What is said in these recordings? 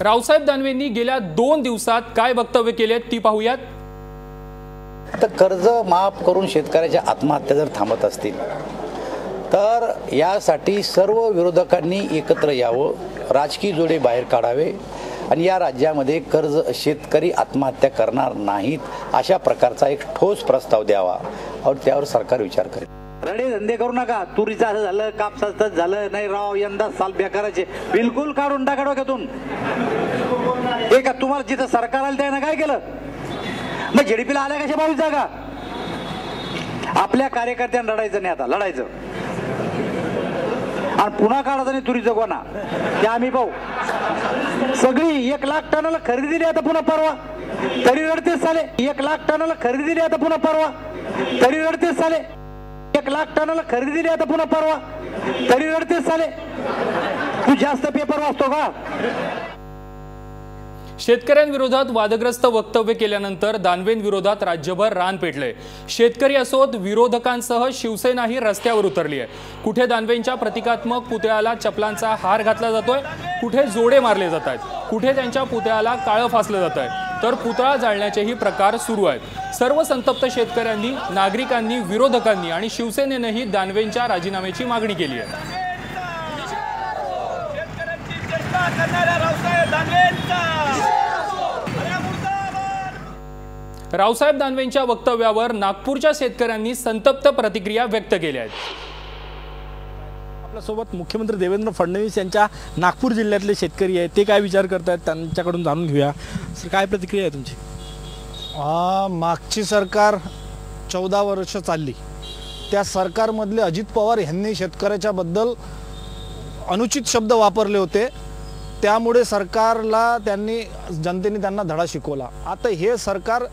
रावसाहेब दानवेंनी गेल्या दोन दिवसात काय वक्तव्य केलेत ती पाहूयात. तर कर्ज माफ करून शेतकऱ्याच्या आत्महत्या जर थांबत असतील तर यासाठी सर्व विरोधकांनी एकत्र यावं राजकीय जोडे बाहेर काढावे आणि या राज्यामध्ये कर्ज शेतकरी आत्महत्या करणार नाहीत अशा प्रकारचा एक ठोस प्रस्ताव द्यावा. और त्यावर सरकार विचार करेल. रडे धंदे करू नका. तुरीचं असं झालं कापसाचं झालं नाही राव यंदा साल बेकाराचे बिलकुल काढून टाका डोक्यातून. हे का तुम्हाला जिथं सरकार आलं त्यानं काय केलं? मग जेडीपीला आल्या कशा बावीस जागा? आपल्या कार्यकर्त्यांना लढायचं नाही आता लढायचं. आणि पुन्हा काढायचं नाही तुरीचं कोणा. ते आम्ही पाहू. सगळी एक लाख टनाला खरेदी दिली आता पुन्हा परवा. तरी रडतेच चाले. एक लाख टनाला खरेदी दिली आता पुन्हा परवा. तरी रडतेच चाले. एक लाख टनाला खरेदी दिली आता पुन्हा परवा. तरी रडतेच चाले तू जास्त पेपर वाचतो का? शेतकऱ्यांविरोधात वादग्रस्त वक्तव्य केल्यानंतर दानवेंविरोधात राज्यभर रान पेटलंय शेतकरी असोत विरोधकांसह शिवसेनाही रस्त्यावर उतरली आहे. कुठे दानवेंच्या प्रतिकात्मक पुतळ्याला चपलांचा हार घातला जातोय कुठे जोडे मारले जात आहेत कुठे त्यांच्या पुतळ्याला काळं फासलं जात आहे तर पुतळा जाळण्याचेही प्रकार सुरू आहेत. सर्व संतप्त शेतकऱ्यांनी नागरिकांनी विरोधकांनी आणि शिवसेनेनंही दानवेंच्या राजीनाम्याची मागणी केली आहे. रावसाहेब दानवेंचा. अरे मुर्दाबाद. रावसाहेब दानवेंच्या वक्तव्यावर नागपूरच्या शेतकऱ्यांनी संतप्त प्रतिक्रिया व्यक्त केल्या आहेत. आपल्यासोबत मुख्यमंत्री देवेंद्र फडणवीस यांच्या नागपूर जिल्ह्यातले शेतकरी आहेत ते काय विचार करतायत त्यांच्याकडून जाणून घेऊया. सर काय प्रतिक्रिया आहे तुमची? मागची सरकार चौदा वर्ष चालली. त्या सरकारमधले अजित पवार यांनी शेतकऱ्याच्याबद्दल अनुचित शब्द वापरले होते. त्यामुळे सरकारला त्यांनी जनतेने त्यांना धडा शिकवला. आता हे सरकार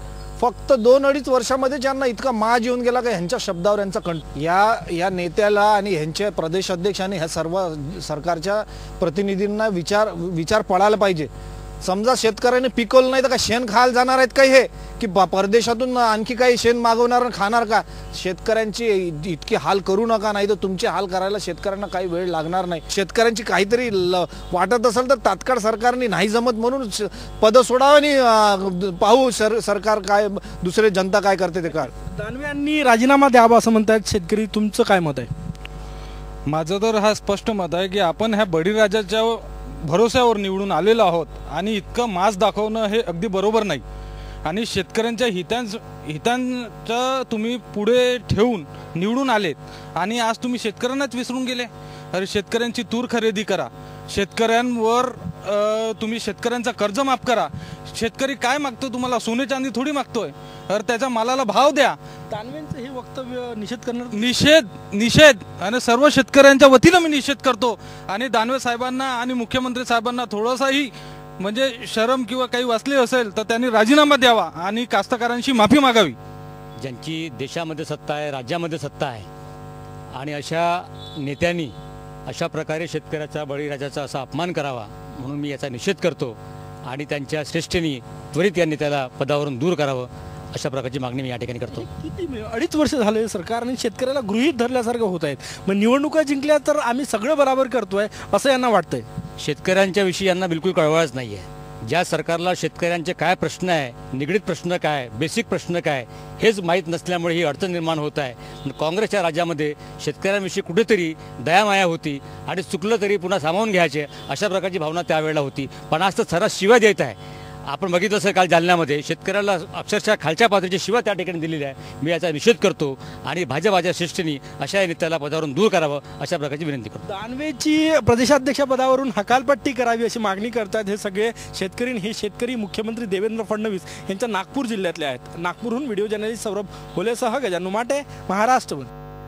फक्त दोन अडीच वर्षामध्ये ज्यांना इतका माज येऊन गेला का ह्यांच्या शब्दावर यांचा कंट या या नेत्याला आणि ह्यांचे प्रदेश अध्यक्ष आणि ह्या सर्व सरकारच्या प्रतिनिधींना विचार विचार पडायला पाहिजे. समजा शेतकऱ्याने पिकवलं नाही तर का शेण खायला जाणार आहेत का हे? की प- परदेशातून आणखी काही शेण मागवणार आणि खाणार का? शेतकऱ्यांची इतकी हाल करू नका नाही तर तुमचे हाल करायला शेतकऱ्यांना काही वेळ लागणार नाही. शेतकऱ्यांची काहीतरी ल- वाटत असेल तर तात्काळ सरकारने नाही जमत म्हणून पदं सोडावं आणि पाहू सर सरकार काय दुसरे जनता काय करते ते काय दानवे यांनी राजीनामा द्यावा असं म्हणतायत. शेतकरी तुमचं काय मत आहे? माझं तर हा स्पष्ट मत आहे की आपण ह्या बळीराजाच्या भरोश्यावर निवडून आलेलो आहोत आणि इतकं मास दाखवणं हे अगदी बरोबर नाही. आणि शेतकऱ्यांच्या हितांच हितांचं तुम्ही पुढे ठेवून निवडून आलेत आणि आज तुम्ही शेतकऱ्यांनाच विसरून गेले. अरे शेतकऱ्यांची तूर खरेदी करा. शेतकऱ्यांवर तुम्ही शेतकऱ्यांचा कर्ज माफ करा. शेतकरी काय मागतो तुम्हाला? सोने चांदी थोडी मागतोय. तर त्याच्या मालाला भाव द्या. दानवेंचं हे वक्तव्य निषेध करणार? निषेध निषेध. आणि सर्व शेतकऱ्यांच्या वतीनं मी निषेध करतो. आणि दानवे साहेबांना आणि मुख्यमंत्री साहेबांना थोडासाही म्हणजे शरम किंवा काही वाचले असेल तर त्यांनी राजीनामा द्यावा आणि कास्तकारांशी माफी मागावी. ज्यांची देशामध्ये सत्ता आहे राज्यामध्ये सत्ता आहे आणि अशा नेत्यांनी अशा प्रकारे शेतकऱ्याचा बळीराजाचा असा अपमान करावा म्हणून मी याचा निषेध करतो आणि त्यांच्या श्रेष्ठींनी त्वरित या नेत्याला पदावरून दूर करावं अशा प्रकारची मागणी मी या ठिकाणी करतो. किती अडीच वर्ष झाले सरकारने शेतकऱ्याला गृहीत धरल्यासारखं होत आहेत. मग निवडणुका जिंकल्या तर आम्ही सगळं बराबर करतोय असं यांना वाटतंय. शेतकऱ्यांच्या विषयी यांना बिलकुल कळवळच नाही आहे ज्या सरकारला शेतकऱ्यांचे काय प्रश्न आहे निगडीत प्रश्न काय बेसिक प्रश्न काय हेच माहीत नसल्यामुळे ही अडचण निर्माण होत आहे. काँग्रेसच्या राज्यामध्ये शेतकऱ्यांविषयी कुठेतरी दयामाया होती आणि चुकलं तरी पुन्हा सामावून घ्यायचे अशा प्रकारची भावना त्यावेळेला होती. पण आज तर सरस शिव्या देत आहे. आपण बघितलं असेल काल जालन्यामध्ये शेतकऱ्याला अक्षरशः खालच्या पातळीची शिवा त्या ठिकाणी दिलेली आहे मी याचा निषेध करतो आणि भाजपाच्या श्रेष्ठींनी अशा या नेत्याला पदावरून दूर करावं अशा प्रकारची विनंती करतो. दानवेची प्रदेशाध्यक्ष पदावरून हकालपट्टी करावी अशी मागणी करतात हे सगळे शेतकरी हे शेतकरी मुख्यमंत्री देवेंद्र फडणवीस यांच्या नागपूर जिल्ह्यातले आहेत. नागपूरहून व्हिडिओ जर्नलिस्ट सौरभ होलेसह गजानू माटे महाराष्ट्र